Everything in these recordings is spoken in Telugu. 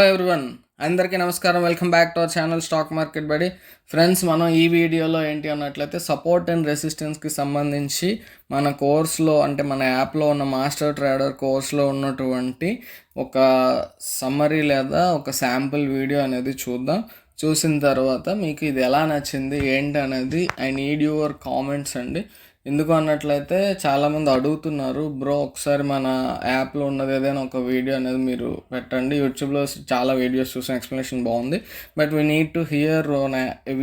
హలో ఎవ్రీవన్ అందరికీ నమస్కారం. Welcome back to our channel stock market బడి ఫ్రెండ్స్ మనం ఈ వీడియోలో ఏంటి అన్నట్లయితే సపోర్ట్ అండ్ రెసిస్టెన్స్కి సంబంధించి మన కోర్స్లో అంటే మన యాప్లో ఉన్న మాస్టర్ ట్రేడర్ కోర్స్లో ఉన్నటువంటి ఒక సమ్మరీ లేదా ఒక శాంపుల్ వీడియో అనేది చూద్దాం. చూసిన తర్వాత మీకు ఇది ఎలా నచ్చింది ఏంటి అనేది ఐ నీడ్ యువర్ కామెంట్స్ అండి. ఎందుకు అన్నట్లయితే చాలామంది అడుగుతున్నారు బ్రో ఒకసారి మన యాప్లో ఉన్నది ఏదైనా ఒక వీడియో అనేది మీరు పెట్టండి. యూట్యూబ్లో చాలా వీడియోస్ చూసిన ఎక్స్ప్లెనేషన్ బాగుంది. But we need to hear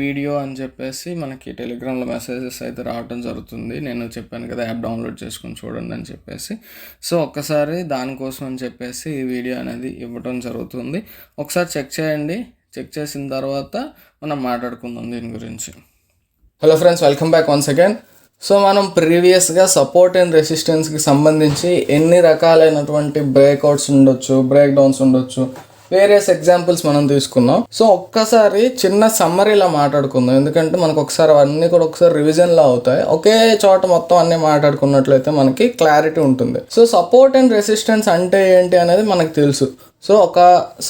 video అని చెప్పేసి మనకి టెలిగ్రామ్లో మెసేజెస్ అయితే రావడం జరుగుతుంది. నేను చెప్పాను కదా యాప్ డౌన్లోడ్ చేసుకొని చూడండి అని చెప్పేసి. సో ఒక్కసారి దానికోసం అని చెప్పేసి ఈ వీడియో అనేది ఇవ్వడం జరుగుతుంది. ఒకసారి చెక్ చేయండి. చెక్ చేసిన తర్వాత మనం మాట్లాడుకుందాం దీని గురించి. Hello friends welcome back once again so మనం ప్రీవియస్గా సపోర్ట్ అండ్ రెసిస్టెన్స్కి సంబంధించి ఎన్ని రకాలైనటువంటి బ్రేక్అవుట్స్ ఉండొచ్చు బ్రేక్ డౌన్స్ ఉండొచ్చు వేరియస్ ఎగ్జాంపుల్స్ మనం తీసుకున్నాం. సో ఒక్కసారి చిన్న సమ్మరీలా మాట్లాడుకుందాం. ఎందుకంటే మనకు ఒకసారి అవన్నీ కూడా ఒకసారి రివిజన్లో అవుతాయి. ఒకే చోట మొత్తం అన్నీ మాట్లాడుకున్నట్లయితే మనకి క్లారిటీ ఉంటుంది. సో సపోర్ట్ అండ్ రెసిస్టెన్స్ అంటే ఏంటి అనేది మనకు తెలుసు. సో ఒక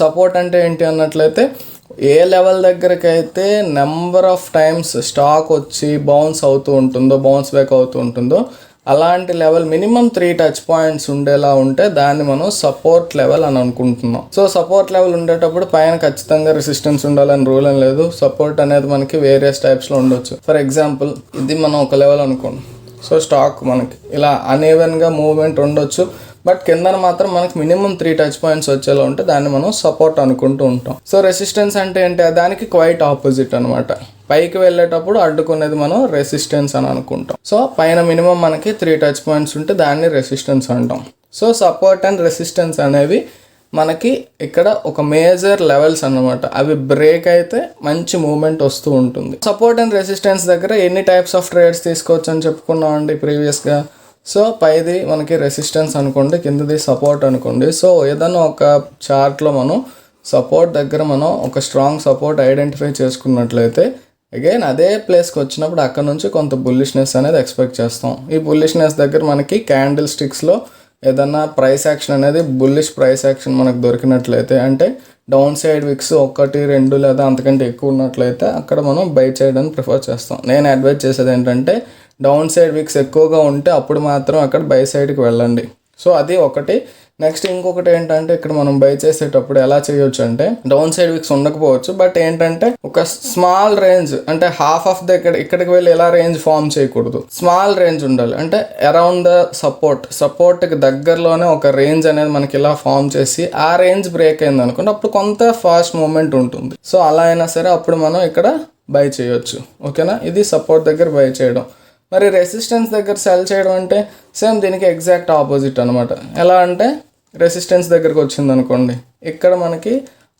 సపోర్ట్ అంటే ఏంటి అన్నట్లయితే ఏ లెవెల్ దగ్గరకైతే నెంబర్ ఆఫ్ టైమ్స్ స్టాక్ వచ్చి బౌన్స్ అవుతూ ఉంటుందో బౌన్స్ బ్యాక్ అవుతూ ఉంటుందో అలాంటి level minimum three touch points ఉండేలా ఉంటే దాన్ని మనం సపోర్ట్ లెవెల్ అని అనుకుంటున్నాం. సో సపోర్ట్ లెవెల్ ఉండేటప్పుడు పైన ఖచ్చితంగా రెసిస్టెన్స్ ఉండాలని రూల్ అని లేదు. సపోర్ట్ అనేది మనకి వేరియస్ టైప్స్లో ఉండొచ్చు. ఫర్ ఎగ్జాంపుల్ ఇది మనం ఒక లెవెల్ అనుకోండి. సో స్టాక్ మనకి ఇలా అన్ఈవెన్గా మూవ్మెంట్ ఉండొచ్చు. బట్ కిందన మాత్రం మనకి మినిమం త్రీ టచ్ పాయింట్స్ వచ్చేలా ఉంటే దాన్ని మనం సపోర్ట్ అనుకుంటూ ఉంటాం. సో రెసిస్టెన్స్ అంటే ఏంటి? దానికి క్వైట్ ఆపోజిట్ అనమాట పైకి వెళ్ళేటప్పుడు అడ్డుకునేది మనం రెసిస్టెన్స్ అని అనుకుంటాం. సో పైన మినిమం మనకి త్రీ టచ్ పాయింట్స్ ఉంటే దాన్ని రెసిస్టెన్స్ అంటాం. సో సపోర్ట్ అండ్ రెసిస్టెన్స్ అనేవి మనకి ఇక్కడ ఒక మేజర్ లెవెల్స్ అన్నమాట. అవి బ్రేక్ అయితే మంచి మూమెంట్ వస్తూ ఉంటుంది. సపోర్ట్ అండ్ రెసిస్టెన్స్ దగ్గర ఎన్ని టైప్స్ ఆఫ్ ట్రేడ్స్ తీసుకోవచ్చు అని చెప్పుకున్నాం అండి ప్రీవియస్గా సో పైది మనకి రెసిస్టెన్స్ అనుకోండి కిందది సపోర్ట్ అనుకోండి. సో ఏదైనా ఒక చార్ట్లో మనం సపోర్ట్ దగ్గర మనం ఒక స్ట్రాంగ్ సపోర్ట్ ఐడెంటిఫై చేసుకున్నట్లయితే అగైన్ అదే ప్లేస్కి వచ్చినప్పుడు అక్కడ నుంచి కొంత బుల్లిష్నెస్ అనేది ఎక్స్పెక్ట్ చేస్తాం. ఈ బుల్లిష్నెస్ దగ్గర మనకి క్యాండిల్ స్టిక్స్లో ఏదన్నా ప్రైస్ యాక్షన్ అనేది బుల్లిష్ ప్రైస్ యాక్షన్ మనకు దొరికినట్లయితే అంటే డౌన్ సైడ్ విక్స్ ఒకటి రెండు లేదా అంతకంటే ఎక్కువ ఉన్నట్లయితే అక్కడ మనం బై చేయడానికి ప్రిఫర్ చేస్తాం. నేను అడ్వైజ్ చేసేది ఏంటంటే డౌన్ సైడ్ విక్స్ ఎక్కువగా ఉంటే అప్పుడు మాత్రం అక్కడ బై సైడ్కి వెళ్ళండి. సో అది ఒకటి. నెక్స్ట్ ఇంకొకటి ఏంటంటే ఇక్కడ మనం బై చేసేటప్పుడు ఎలా చేయొచ్చు అంటే డౌన్ సైడ్ విక్స్ ఉండకపోవచ్చు బట్ ఏంటంటే ఒక స్మాల్ రేంజ్ అంటే హాఫ్ ఆఫ్ ద ఇక్కడ ఇక్కడికి వెళ్ళి ఎలా రేంజ్ ఫామ్ చేయకూడదు. స్మాల్ రేంజ్ ఉండాలి. అంటే అరౌండ్ ద సపోర్ట్ సపోర్ట్కి దగ్గరలోనే ఒక రేంజ్ అనేది మనకి ఇలా ఫామ్ చేసి ఆ రేంజ్ బ్రేక్ అయింది అనుకోండి అప్పుడు కొంత ఫాస్ట్ మూమెంట్ ఉంటుంది. సో అలా అయినా సరే అప్పుడు మనం ఇక్కడ బై చేయొచ్చు. ఓకేనా? ఇది సపోర్ట్ దగ్గర బై చేయడం. మరి రెసిస్టెన్స్ దగ్గర సెల్ చేయడం అంటే సేమ్ దీనికి ఎగ్జాక్ట్ ఆపోజిట్ అనమాట ఎలా అంటే రెసిస్టెన్స్ దగ్గరకు వచ్చింది అనుకోండి ఇక్కడ మనకి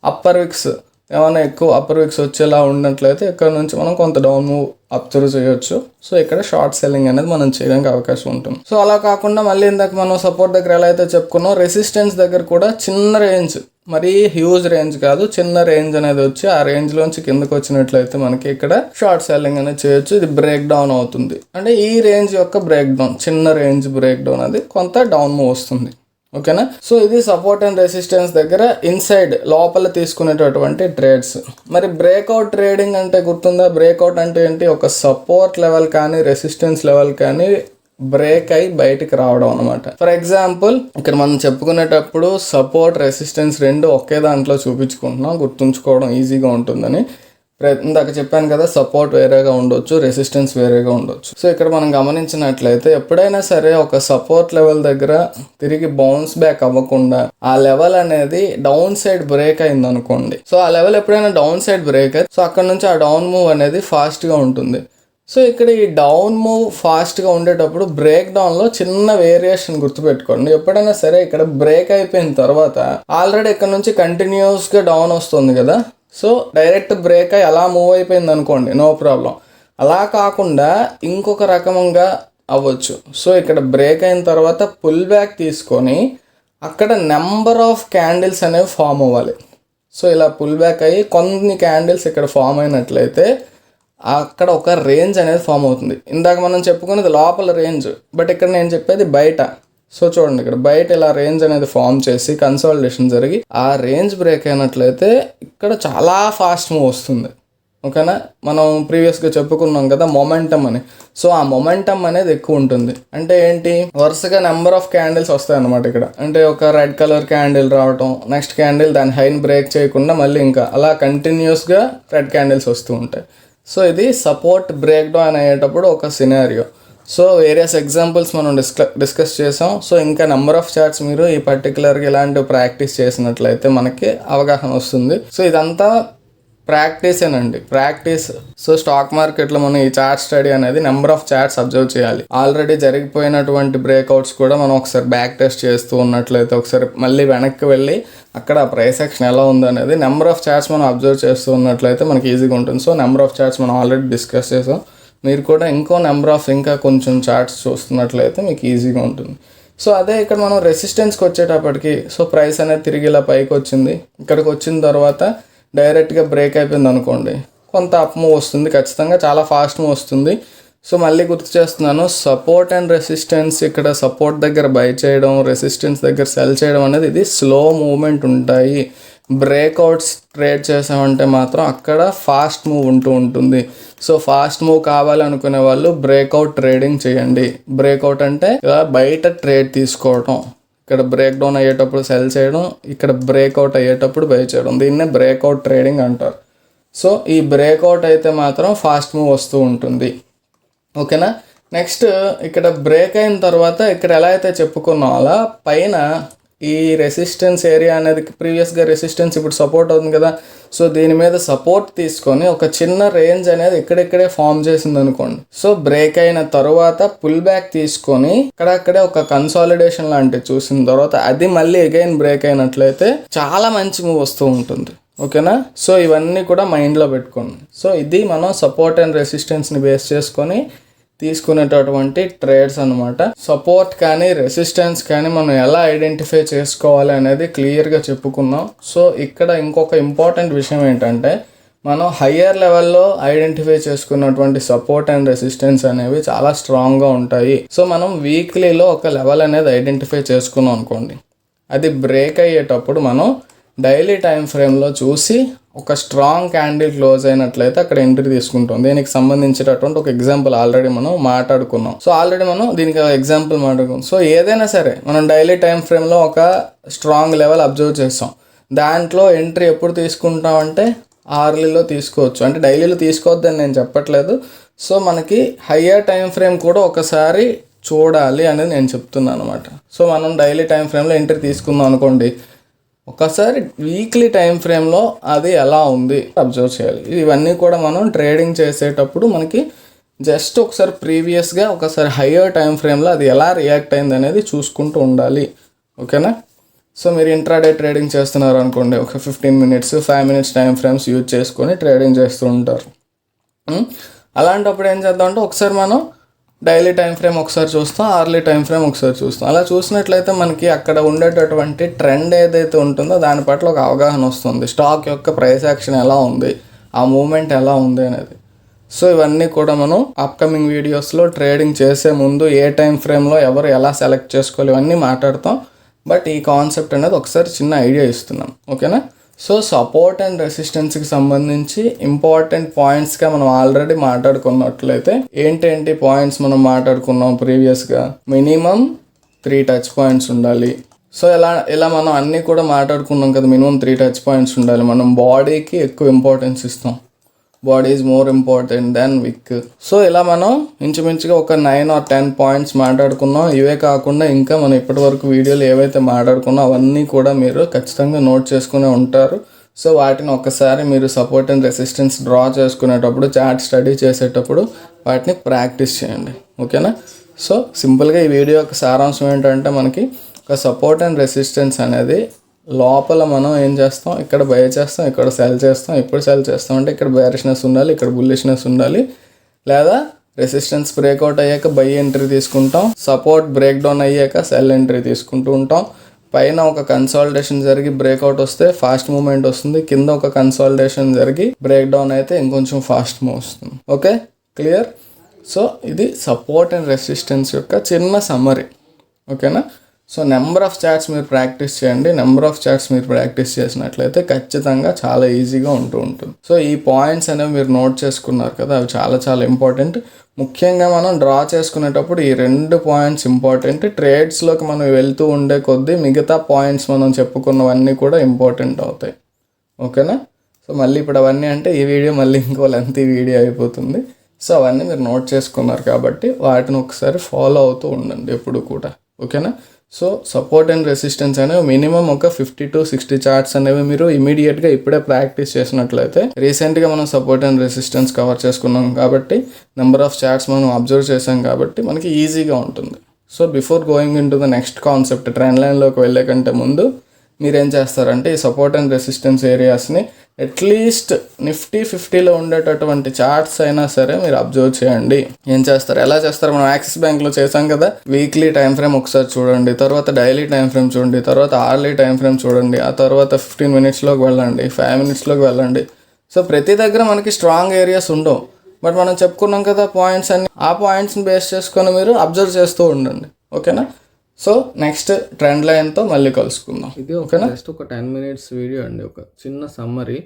అప్పర్ విక్స్ ఏమైనా ఎక్కువ అప్పర్ విక్స్ వచ్చేలా ఉన్నట్లయితే ఇక్కడ నుంచి మనం కొంత డౌన్ మూవ్ అబ్జర్వ్ చేయొచ్చు. సో ఇక్కడ షార్ట్ సెల్లింగ్ అనేది మనం చేయడానికి అవకాశం ఉంటుంది. సో అలా కాకుండా మళ్ళీ ఇందాక మనం సపోర్ట్ దగ్గర ఎలా అయితే చెప్పుకున్నాం రెసిస్టెన్స్ దగ్గర కూడా చిన్న రేంజ్ మరీ హ్యూజ్ రేంజ్ కాదు చిన్న రేంజ్ అనేది వచ్చి ఆ రేంజ్ లోంచి కిందకు వచ్చినట్లయితే మనకి ఇక్కడ షార్ట్ సెల్లింగ్ అనేది చేయొచ్చు. ఇది బ్రేక్ డౌన్ అవుతుంది. అంటే ఈ రేంజ్ యొక్క బ్రేక్ డౌన్ చిన్న రేంజ్ బ్రేక్ డౌన్ అది కొంత డౌన్ మూవ్ వస్తుంది. ఓకేనా? సో ఇది సపోర్ట్ అండ్ రెసిస్టెన్స్ దగ్గర ఇన్సైడ్ లోపల తీసుకునేటటువంటి ట్రేడ్స్ మరి బ్రేక్అవుట్ ట్రేడింగ్ అంటే గుర్తుందా? బ్రేక్అవుట్ అంటే ఏంటి? ఒక సపోర్ట్ లెవెల్ కానీ రెసిస్టెన్స్ లెవెల్ కానీ బ్రేక్ అయి బయటికి రావడం అనమాట ఫర్ ఎగ్జాంపుల్ ఇక్కడ మనం చెప్పుకునేటప్పుడు సపోర్ట్ రెసిస్టెన్స్ రెండు ఒకే దాంట్లో చూపించుకుంటున్నాం. గుర్తుంచుకోవడం ఈజీగా ఉంటుందని. ఇందాక చెప్పాను కదా సపోర్ట్ వేరేగా ఉండొచ్చు రెసిస్టెన్స్ వేరేగా ఉండొచ్చు. సో ఇక్కడ మనం గమనించినట్లయితే ఎప్పుడైనా సరే ఒక సపోర్ట్ లెవెల్ దగ్గర తిరిగి బౌన్స్ బ్యాక్ అవ్వకుండా ఆ లెవెల్ అనేది డౌన్ సైడ్ బ్రేక్ అయింది అనుకోండి సో ఆ లెవెల్ ఎప్పుడైనా డౌన్ సైడ్ బ్రేక్ అయితే సో అక్కడ నుంచి ఆ డౌన్ మూవ్ అనేది ఫాస్ట్గా గా ఉంటుంది. సో ఇక్కడ ఈ డౌన్ మూవ్ ఫాస్ట్గా ఉండేటప్పుడు బ్రేక్ డౌన్లో చిన్న వేరియేషన్ గుర్తుపెట్టుకోండి. ఎప్పుడైనా సరే ఇక్కడ బ్రేక్ అయిపోయిన తర్వాత ఆల్రెడీ ఇక్కడ నుంచి కంటిన్యూస్గా డౌన్ వస్తుంది కదా. సో డైరెక్ట్ బ్రేక్ అయ్యి అలా మూవ్ అయిపోయింది అనుకోండి నో ప్రాబ్లం. అలా కాకుండా ఇంకొక రకంగా అవ్వచ్చు. సో ఇక్కడ బ్రేక్ అయిన తర్వాత పుల్ బ్యాక్ తీసుకొని అక్కడ నెంబర్ ఆఫ్ క్యాండిల్స్ అనేవి ఫామ్ అవ్వాలి. సో ఇలా పుల్ బ్యాక్ అయ్యి కొన్ని క్యాండిల్స్ ఇక్కడ ఫామ్ అయినట్లయితే అక్కడ ఒక రేంజ్ అనేది ఫామ్ అవుతుంది. ఇందాక మనం చెప్పుకున్నది లోపల రేంజ్ బట్ ఇక్కడ నేను చెప్పేది బయట. సో చూడండి ఇక్కడ బయట ఇలా రేంజ్ అనేది ఫామ్ చేసి కన్సాలిడేషన్ జరిగి ఆ రేంజ్ బ్రేక్ అయినట్లయితే ఇక్కడ చాలా ఫాస్ట్ మూవ్ వస్తుంది. ఓకేనా? మనం ప్రీవియస్గా చెప్పుకున్నాం కదా మొమెంటమ్ అని. సో ఆ మొమెంటమ్ అనేది ఎక్కువ ఉంటుంది. అంటే ఏంటి? వరుసగా నెంబర్ ఆఫ్ క్యాండిల్స్ వస్తాయి అన్నమాట ఇక్కడ. అంటే ఒక రెడ్ కలర్ క్యాండిల్ రావటం నెక్స్ట్ క్యాండిల్ దాని హైన్ బ్రేక్ చేయకుండా మళ్ళీ ఇంకా అలా కంటిన్యూస్గా రెడ్ క్యాండిల్స్ వస్తూ ఉంటాయి. సో ఇది సపోర్ట్ బ్రేక్ డౌన్ అయ్యేటప్పుడు ఒక సినారియో సో వేరియస్ ఎగ్జాంపుల్స్ మనం డిస్క డిస్కస్ చేసాం. సో ఇంకా నెంబర్ ఆఫ్ చార్ట్స్ మీరు ఈ పర్టికులర్గా ఇలాంటి ప్రాక్టీస్ చేసినట్లయితే మనకి అవగాహన వస్తుంది. సో ఇదంతా ప్రాక్టీసేనండి ప్రాక్టీస్ సో స్టాక్ మార్కెట్లో మనం ఈ చార్ట్ స్టడీ అనేది నెంబర్ ఆఫ్ చార్ట్స్ అబ్జర్వ్ చేయాలి. ఆల్రెడీ జరిగిపోయినటువంటి బ్రేక్అవుట్స్ కూడా మనం ఒకసారి బ్యాక్ టెస్ట్ చేస్తూ ఉన్నట్లయితే ఒకసారి మళ్ళీ వెనక్కి వెళ్ళి అక్కడ ప్రైస్ యాక్షన్ ఎలా ఉందనేది అనేది నెంబర్ ఆఫ్ చార్ట్స్ మనం అబ్జర్వ్ చేస్తూ ఉన్నట్లయితే మనకి ఈజీగా ఉంటుంది. సో నెంబర్ ఆఫ్ చార్ట్స్ మనం ఆల్రెడీ డిస్కస్ చేసాం. మీరు కూడా ఇంకో నెంబర్ ఆఫ్ ఇంకా కొంచెం చార్ట్స్ చూస్తున్నట్లయితే మీకు ఈజీగా ఉంటుంది. సో అదే ఇక్కడ మనం రెసిస్టెన్స్కి వచ్చేటప్పటికి సో ప్రైస్ అనేది తిరిగి ఇలా పైకి వచ్చింది. ఇక్కడికి వచ్చిన తర్వాత డైరెక్ట్గా బ్రేక్ అయిపోయింది అనుకోండి. కొంత అప్ మూవ్ వస్తుంది ఖచ్చితంగా చాలా ఫాస్ట్ మూవ్ వస్తుంది. సో మళ్ళీ గుర్తు చేస్తున్నాను సపోర్ట్ అండ్ రెసిస్టెన్స్ ఇక్కడ సపోర్ట్ దగ్గర బై చేయడం రెసిస్టెన్స్ దగ్గర సెల్ చేయడం అనేది ఇది స్లో మూవ్మెంట్ ఉంటాయి. బ్రేక్అవుట్స్ ట్రేడ్ చేసామంటే మాత్రం అక్కడ ఫాస్ట్ మూవ్ ఉంటూ ఉంటుంది. సో ఫాస్ట్ మూవ్ కావాలనుకునే వాళ్ళు బ్రేక్అవుట్ ట్రేడింగ్ చేయండి. బ్రేక్అవుట్ అంటే ఇలా బయట ట్రేడ్ తీసుకోవడం ఇక్కడ బ్రేక్ డౌన్ అయ్యేటప్పుడు సెల్ చేయడం ఇక్కడ బ్రేక్అవుట్ అయ్యేటప్పుడు బై చేయడం. దీన్నే బ్రేక్అవుట్ ట్రేడింగ్ అంటారు. సో ఈ బ్రేక్అవుట్ అయితే మాత్రం ఫాస్ట్ మూవ్ వస్తూ ఉంటుంది. ఓకేనా? నెక్స్ట్ ఇక్కడ బ్రేక్ అయిన తర్వాత ఇక్కడ ఎలా అయితే చెప్పుకున్నాం అలా పైన ఈ రెసిస్టెన్స్ ఏరియా అనేది ప్రీవియస్గా రెసిస్టెన్స్ ఇప్పుడు సపోర్ట్ అవుతుంది కదా. సో దీని మీద సపోర్ట్ తీసుకొని ఒక చిన్న రేంజ్ అనేది ఎక్కడెక్కడే ఫామ్ చేసింది అనుకోండి. సో బ్రేక్ అయిన తర్వాత పుల్ బ్యాక్ తీసుకొని ఇక్కడక్కడే ఒక కన్సాలిడేషన్ లాంటివి చూసిన తర్వాత అది మళ్ళీ అగైన్ బ్రేక్ అయినట్లయితే చాలా మంచి మూవ్ వస్తూ ఉంటుంది. ఓకేనా సో ఇవన్నీ కూడా మైండ్లో పెట్టుకోండి. సో ఇది మనం సపోర్ట్ అండ్ రెసిస్టెన్స్ని బేస్ చేసుకొని తీసుకునేటటువంటి ట్రేడ్స్ అనమాట సపోర్ట్ కానీ రెసిస్టెన్స్ కానీ మనం ఎలా ఐడెంటిఫై చేసుకోవాలి అనేది క్లియర్గా చెప్పుకున్నాం. సో ఇక్కడ ఇంకొక ఇంపార్టెంట్ విషయం ఏంటంటే మనం హయ్యర్ లెవెల్లో ఐడెంటిఫై చేసుకున్నటువంటి సపోర్ట్ అండ్ రెసిస్టెన్స్ అనేవి చాలా స్ట్రాంగ్గా ఉంటాయి. సో మనం వీక్లీలో ఒక లెవెల్ అనేది ఐడెంటిఫై చేసుకున్నాం అనుకోండి. అది బ్రేక్ అయ్యేటప్పుడు మనం డైలీ టైం ఫ్రేమ్లో చూసి ఒక స్ట్రాంగ్ క్యాండిల్ క్లోజ్ అయినట్లయితే అక్కడ ఎంట్రీ తీసుకుంటాం. దీనికి సంబంధించినటువంటి ఒక ఎగ్జాంపుల్ ఆల్రెడీ మనం మాట్లాడుకున్నాం. సో ఆల్రెడీ మనం దీనికి ఎగ్జాంపుల్ మాట్లాడుకున్నాం. సో ఏదైనా సరే మనం డైలీ టైం ఫ్రేమ్లో ఒక స్ట్రాంగ్ లెవెల్ అబ్జర్వ్ చేస్తాం. దాంట్లో ఎంట్రీ ఎప్పుడు తీసుకుంటాం అంటే ఆర్లీలో తీసుకోవచ్చు. అంటే డైలీలో తీసుకోవద్దని నేను చెప్పట్లేదు. సో మనకి హయ్యర్ టైం ఫ్రేమ్ కూడా ఒకసారి చూడాలి అనేది నేను చెప్తున్నాను అనమాట సో మనం డైలీ టైం ఫ్రేమ్లో ఎంట్రీ తీసుకుందాం అనుకోండి. ఒకసారి వీక్లీ టైం ఫ్రేమ్లో అది ఎలా ఉంది అబ్జర్వ్ చేయాలి. ఇవన్నీ కూడా మనం ట్రేడింగ్ చేసేటప్పుడు మనకి జస్ట్ ఒకసారి ప్రీవియస్గా ఒకసారి హయ్యర్ టైం ఫ్రేమ్లో అది ఎలా రియాక్ట్ అయింది అనేది చూసుకుంటూ ఉండాలి. ఓకేనా సో మీరు ఇంట్రాడే ట్రేడింగ్ చేస్తున్నారు అనుకోండి ఒక fifteen minutes five minutes time frames use చేసుకొని ట్రేడింగ్ చేస్తూ ఉంటారు. Hmm? అలాంటప్పుడు ఏం చేద్దామంటే ఒకసారి మనం డైలీ టైం ఫ్రేమ్ ఒకసారి చూస్తాం అర్లీ టైం ఫ్రేమ్ ఒకసారి చూస్తాం. అలా చూసినట్లయితే మనకి అక్కడ ఉండేటటువంటి ట్రెండ్ ఏదైతే ఉంటుందో దాని పట్ల ఒక అవగాహన వస్తుంది. స్టాక్ యొక్క ప్రైస్ యాక్షన్ ఎలా ఉంది ఆ మూమెంట్ ఎలా ఉంది అనేది. సో ఇవన్నీ కూడా మనం అప్కమింగ్ వీడియోస్లో ట్రేడింగ్ చేసే ముందు ఏ టైం ఫ్రేమ్లో ఎవరు ఎలా సెలెక్ట్ చేసుకోవాలి ఇవన్నీ మాట్లాడతాం. బట్ ఈ కాన్సెప్ట్ అనేది ఒకసారి చిన్న ఐడియా ఇస్తున్నాం. ఓకేనా? సో సపోర్ట్ అండ్ రెసిస్టెన్స్కి సంబంధించి ఇంపార్టెంట్ పాయింట్స్గా మనం ఆల్రెడీ మాట్లాడుకున్నట్లయితే ఏంటేంటి పాయింట్స్ మనం మాట్లాడుకున్నాం ప్రీవియస్గా మినిమం త్రీ టచ్ పాయింట్స్ ఉండాలి. సో ఇలా ఇలా మనం అన్నీ కూడా మాట్లాడుకున్నాం కదా మినిమం త్రీ టచ్ పాయింట్స్ ఉండాలి. మనం బాడీకి ఎక్కువ ఇంపార్టెన్స్ ఇస్తాం. Body is more important than wick. So ఇలా మనం ఇంచుమించుగా ఒక నైన్ ఆర్ టెన్ పాయింట్స్ మాట్లాడుకున్నాం. ఇవే కాకుండా ఇంకా మనం ఇప్పటివరకు వీడియోలు ఏవైతే మాట్లాడుకున్నాం అవన్నీ కూడా మీరు ఖచ్చితంగా నోట్ చేసుకునే ఉంటారు. సో వాటిని ఒక్కసారి మీరు సపోర్ట్ అండ్ రెసిస్టెన్స్ డ్రా చేసుకునేటప్పుడు చాట్ స్టడీ చేసేటప్పుడు వాటిని ప్రాక్టీస్ చేయండి. ఓకేనా? సో సింపుల్గా ఈ వీడియో యొక్క సారాంశం ఏంటంటే మనకి ఒక సపోర్ట్ అండ్ రెసిస్టెన్స్ అనేది లోపల మనం ఏం చేస్తాం? ఇక్కడ బై చేస్తాం ఇక్కడ సెల్ చేస్తాం ఎప్పుడు సెల్ చేస్తాం. అంటే ఇక్కడ బేరిష్నెస్ ఉండాలి ఇక్కడ బుల్లిష్నెస్ ఉండాలి. లేదా రెసిస్టెన్స్ బ్రేక్అవుట్ అయ్యాక బై ఎంట్రీ తీసుకుంటాం సపోర్ట్ బ్రేక్ డౌన్ అయ్యాక సెల్ ఎంట్రీ తీసుకుంటూ ఉంటాం. పైన ఒక కన్సాలిడేషన్ జరిగి బ్రేక్అవుట్ వస్తే ఫాస్ట్ మూవ్మెంట్ వస్తుంది. కింద ఒక కన్సాలిడేషన్ జరిగి బ్రేక్ డౌన్ అయితే ఇంకొంచెం ఫాస్ట్ మూవ్ వస్తుంది. ఓకే? క్లియర్ సో ఇది సపోర్ట్ అండ్ రెసిస్టెన్స్ యొక్క చిన్న సమ్మరీ ఓకేనా? సో నెంబర్ ఆఫ్ చాట్స్ మీరు ప్రాక్టీస్ చేయండి. నెంబర్ ఆఫ్ చాట్స్ మీరు ప్రాక్టీస్ చేసినట్లయితే ఖచ్చితంగా చాలా ఈజీగా ఉంటూ ఉంటుంది. సో ఈ పాయింట్స్ అనేవి మీరు నోట్ చేసుకున్నారు కదా అవి చాలా చాలా ఇంపార్టెంట్. ముఖ్యంగా మనం డ్రా చేసుకునేటప్పుడు ఈ రెండు పాయింట్స్ ఇంపార్టెంట్. ట్రేడ్స్లోకి మనం వెళ్తూ ఉండే కొద్దీ మిగతా పాయింట్స్ మనం చెప్పుకున్నవన్నీ కూడా ఇంపార్టెంట్ అవుతాయి. ఓకేనా? సో మళ్ళీ ఇప్పుడు అవన్నీ అంటే ఈ వీడియో మళ్ళీ ఇంకో లెంత్ వీడియో అయిపోతుంది. సో అవన్నీ మీరు నోట్ చేసుకున్నారు కాబట్టి వాటిని ఒకసారి ఫాలో అవుతూ ఉండండి ఎప్పుడు కూడా. ఓకేనా? సో సపోర్ట్ అండ్ రెసిస్టెన్స్ అనేవి మినిమం ఒక ఫిఫ్టీ టు సిక్స్టీ చార్ట్స్ అనేవి మీరు ఇమీడియట్గా ఇప్పుడే ప్రాక్టీస్ చేసినట్లయితే రీసెంట్గా మనం సపోర్ట్ అండ్ రెసిస్టెన్స్ కవర్ చేసుకున్నాం కాబట్టి నెంబర్ ఆఫ్ చార్ట్స్ మనం అబ్జర్వ్ చేసాం కాబట్టి మనకి ఈజీగా ఉంటుంది. So before going in to the next concept trend లైన్లోకి వెళ్ళే కంటే ముందు మీరేం చేస్తారంటే ఈ సపోర్ట్ అండ్ రెసిస్టెన్స్ ఏరియాస్ని అట్లీస్ట్ నిఫ్టీ ఫిఫ్టీలో ఉండేటటువంటి చార్ట్స్ అయినా సరే మీరు అబ్జర్వ్ చేయండి. ఏం చేస్తారు? ఎలా చేస్తారు? మనం యాక్సిస్ బ్యాంక్లో చేసాం కదా. వీక్లీ టైం ఫ్రేమ్ ఒకసారి చూడండి. తర్వాత డైలీ టైం ఫ్రేమ్ చూడండి. తర్వాత అవర్లీ టైం ఫ్రేమ్ చూడండి. ఆ తర్వాత ఫిఫ్టీన్ మినిట్స్లోకి వెళ్ళండి. ఫైవ్ మినిట్స్లోకి వెళ్ళండి. సో ప్రతి దగ్గర మనకి స్ట్రాంగ్ ఏరియాస్ ఉండవు. బట్ మనం చెప్పుకున్నాం కదా పాయింట్స్ అన్ని. ఆ పాయింట్స్ని బేస్ చేసుకొని మీరు అబ్జర్వ్ చేస్తూ ఉండండి. ఓకేనా సో నెక్స్ట్ ట్రెండ్ లైన్తో మళ్ళీ కలుసుకుందాం. ఇది ఓకేనా? జస్ట్ ఒక టెన్ మినిట్స్ వీడియో అండి ఒక చిన్న సమ్మరీ.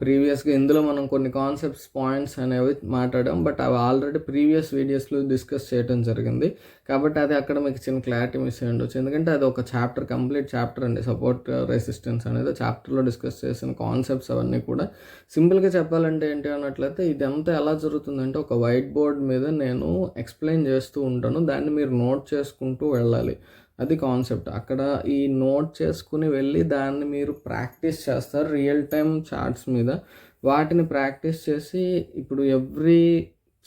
ప్రీవియస్గా ఇందులో మనం కొన్ని కాన్సెప్ట్స్ పాయింట్స్ అనేవి మాట్లాడాం. బట్ అవి ఆల్రెడీ ప్రీవియస్ వీడియోస్లో డిస్కస్ చేయడం జరిగింది. కాబట్టి అది అక్కడ మీకు చిన్న క్లారిటీ మిస్ అయ్యి ఉండొచ్చు. ఎందుకంటే అది ఒక చాప్టర్ కంప్లీట్ చాప్టర్ అండి. సపోర్ట్ రెసిస్టెన్స్ అనేది చాప్టర్లో డిస్కస్ చేసిన కాన్సెప్ట్స్ అవన్నీ కూడా. సింపుల్గా చెప్పాలంటే ఏంటి అన్నట్లయితే ఇదంతా ఎలా జరుగుతుందంటే ఒక వైట్ బోర్డ్ మీద నేను ఎక్స్ప్లెయిన్ చేస్తూ ఉంటాను. దాన్ని మీరు నోట్ చేసుకుంటూ వెళ్ళాలి. అది కాన్సెప్ట్ అక్కడ ఈ నోట్ చేసుకుని వెళ్ళి దాన్ని మీరు ప్రాక్టీస్ చేస్తారు రియల్ టైం చార్ట్స్ మీద. వాటిని ప్రాక్టీస్ చేసి ఇప్పుడు ఎవ్రీ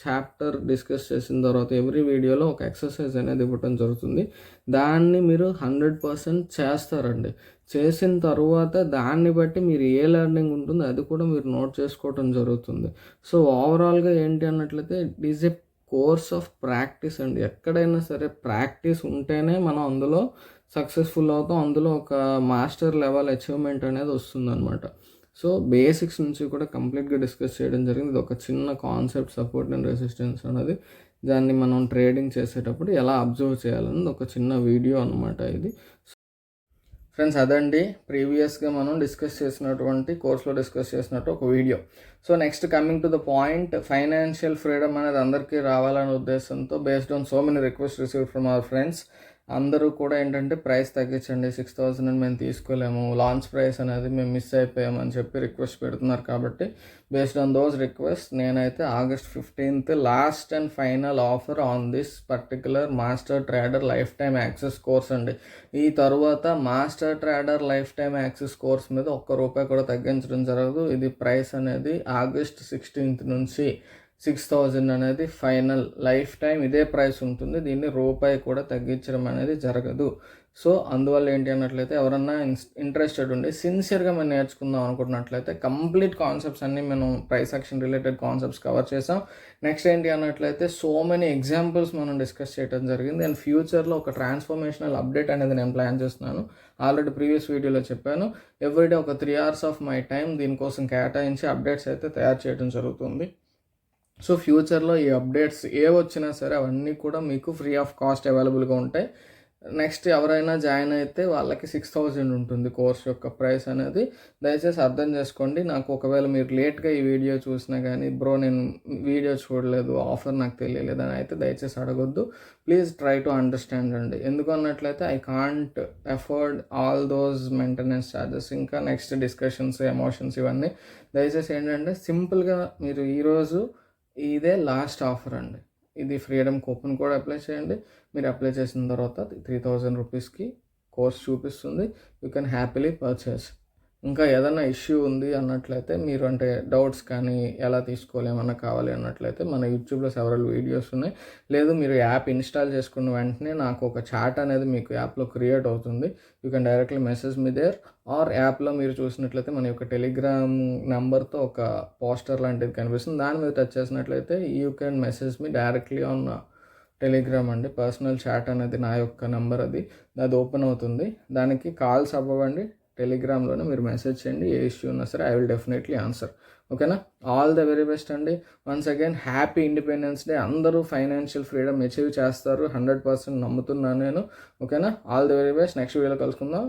చాప్టర్ డిస్కస్ చేసిన తర్వాత ఎవ్రీ వీడియోలో ఒక ఎక్సర్సైజ్ అనేది ఇవ్వటం జరుగుతుంది. దాన్ని మీరు హండ్రెడ్ పర్సెంట్ చేస్తారండి. చేసిన తర్వాత దాన్ని బట్టి మీరు ఏ లెర్నింగ్ ఉంటుందో అది కూడా మీరు నోట్ చేసుకోవటం జరుగుతుంది. సో ఓవరాల్గా ఏంటి అన్నట్లయితే it is a course of practice అండి. ఎక్కడైనా సరే ప్రాక్టీస్ ఉంటేనే మనం అందులో సక్సెస్ఫుల్ అవుతాం. అందులో ఒక మాస్టర్ లెవెల్ అచీవ్మెంట్ అనేది వస్తుందన్నమాట. సో బేసిక్స్ నుంచి కూడా కంప్లీట్గా డిస్కస్ చేయడం జరిగింది. ఇది ఒక చిన్న కాన్సెప్ట్ సపోర్ట్ అండ్ రెసిస్టెన్స్ అనేది దాన్ని మనం ట్రేడింగ్ చేసేటప్పుడు ఎలా అబ్జర్వ్ చేయాలన్నది ఒక చిన్న వీడియో అనమాట ఇది. ఫ్రెండ్స్ అదండి. ప్రీవియస్గా మనం డిస్కస్ చేసినటువంటి కోర్సులో డిస్కస్ చేసినట్టు ఒక video so next coming to the point financial freedom అనేది అందరికీ రావాలనే ఉద్దేశంతో based on so many request receive from our friends అందరూ కూడా ఏంటంటే ప్రైస్ తగ్గించండి సిక్స్ థౌసండ్ అని మేము తీసుకోలేము. లాంచ్ ప్రైస్ అనేది మేము మిస్ అయిపోయామని చెప్పి రిక్వెస్ట్ పెడుతున్నారు కాబట్టి బేస్డ్ ఆన్ దోస్ రిక్వెస్ట్ నేనైతే August fifteenth last and final offer on this particular master trader lifetime access course అండి. ఈ తర్వాత master trader lifetime access course మీద ఒక్క రూపాయి కూడా తగ్గించడం జరగదు. ఇది ప్రైస్ అనేది ఆగస్ట్ సిక్స్టీన్త్ నుంచి సిక్స్ థౌజండ్ అనేది ఫైనల్ లైఫ్ టైం ఇదే ప్రైస్ ఉంటుంది. దీన్ని రూపాయి కూడా తగ్గించడం అనేది జరగదు. సో అందువల్ల ఏంటి అన్నట్లయితే ఎవరన్నా ఇంట్రెస్టెడ్ ఉండి సిన్సియర్గా మేము నేర్చుకుందాం అనుకుంటున్నట్లయితే కంప్లీట్ కాన్సెప్ట్స్ అన్నీ మనం price action related concepts cover చేసాం. నెక్స్ట్ ఏంటి అన్నట్లయితే సో మెనీ ఎగ్జాంపుల్స్ మనం డిస్కస్ చేయడం జరిగింది. అండ్ ఫ్యూచర్లో ఒక ట్రాన్స్ఫర్మేషనల్ అప్డేట్ అనేది నేను ప్లాన్ చేస్తున్నాను. ఆల్రెడీ ప్రీవియస్ వీడియోలో చెప్పాను. ఎవ్రీడే ఒక three hours of my time దీనికోసం కేటాయించి అప్డేట్స్ అయితే తయారు చేయడం జరుగుతుంది. సో ఫ్యూచర్లో ఈ అప్డేట్స్ ఏ వచ్చినా సరే అవన్నీ కూడా మీకు ఫ్రీ ఆఫ్ కాస్ట్ అవైలబుల్గా ఉంటాయి. నెక్స్ట్ ఎవరైనా జాయిన్ అయితే వాళ్ళకి సిక్స్ థౌజండ్ ఉంటుంది కోర్స్ యొక్క ప్రైస్ అనేది. దయచేసి అర్థం చేసుకోండి. నాకు ఒకవేళ మీరు లేట్గా ఈ వీడియో చూసినా కానీ బ్రో నేను వీడియో చూడలేదు ఆఫర్ నాకు తెలియలేదు అని అయితే దయచేసి అడగొద్దు. ప్లీజ్ ట్రై టు అండర్స్టాండ్ అండి. ఎందుకు అన్నట్లయితే I can't afford all those maintenance charges ఇంకా నెక్స్ట్ డిస్కషన్స్ ఎమోషన్స్ ఇవన్నీ. దయచేసి ఏంటంటే సింపుల్గా మీరు ఈరోజు ఇదే లాస్ట్ ఆఫర్ అండి. ఇది ఫ్రీడమ్ కూపన్ కూడా అప్లై చేయండి. మీరు అప్లై చేసిన తర్వాత త్రీ థౌజండ్ రూపీస్కి కోర్స్ చూపిస్తుంది. You can happily purchase. ఇంకా ఏదైనా ఇష్యూ ఉంది అన్నట్లయితే మీరు అంటే డౌట్స్ కానీ ఎలా తీసుకోవాలి ఏమన్నా కావాలి అన్నట్లయితే మన యూట్యూబ్లో సెవరల్ వీడియోస్ ఉన్నాయి. లేదు మీరు యాప్ ఇన్స్టాల్ చేసుకున్న వెంటనే నాకు ఒక చాట్ అనేది మీకు యాప్లో క్రియేట్ అవుతుంది. You can directly message me there or యాప్లో మీరు చూసినట్లయితే మన యొక్క టెలిగ్రామ్ నెంబర్తో ఒక పోస్టర్ లాంటిది కనిపిస్తుంది. దాని మీద టచ్ చేసినట్లయితే you can message me directly on Telegram అండి. పర్సనల్ చాట్ అనేది నా యొక్క నెంబర్ అది. అది ఓపెన్ అవుతుంది. దానికి కాల్స్ అవ్వండి. టెలిగ్రామ్లోనే మీరు మెసేజ్ చేయండి ఏ ఇష్యూ ఉన్నా సరే ఐ విల్ డెఫినెట్లీ ఆన్సర్ ఓకేనా? ఆల్ ద వెరీ బెస్ట్ అండి. Once again happy Independence Day అందరూ ఫైనాన్షియల్ ఫ్రీడమ్ అచీవ్ చేస్తారు. హండ్రెడ్ పర్సెంట్ నమ్ముతున్నాను నేను. ఓకేనా? All the very best next వీడియోలో కలుసుకుందాం.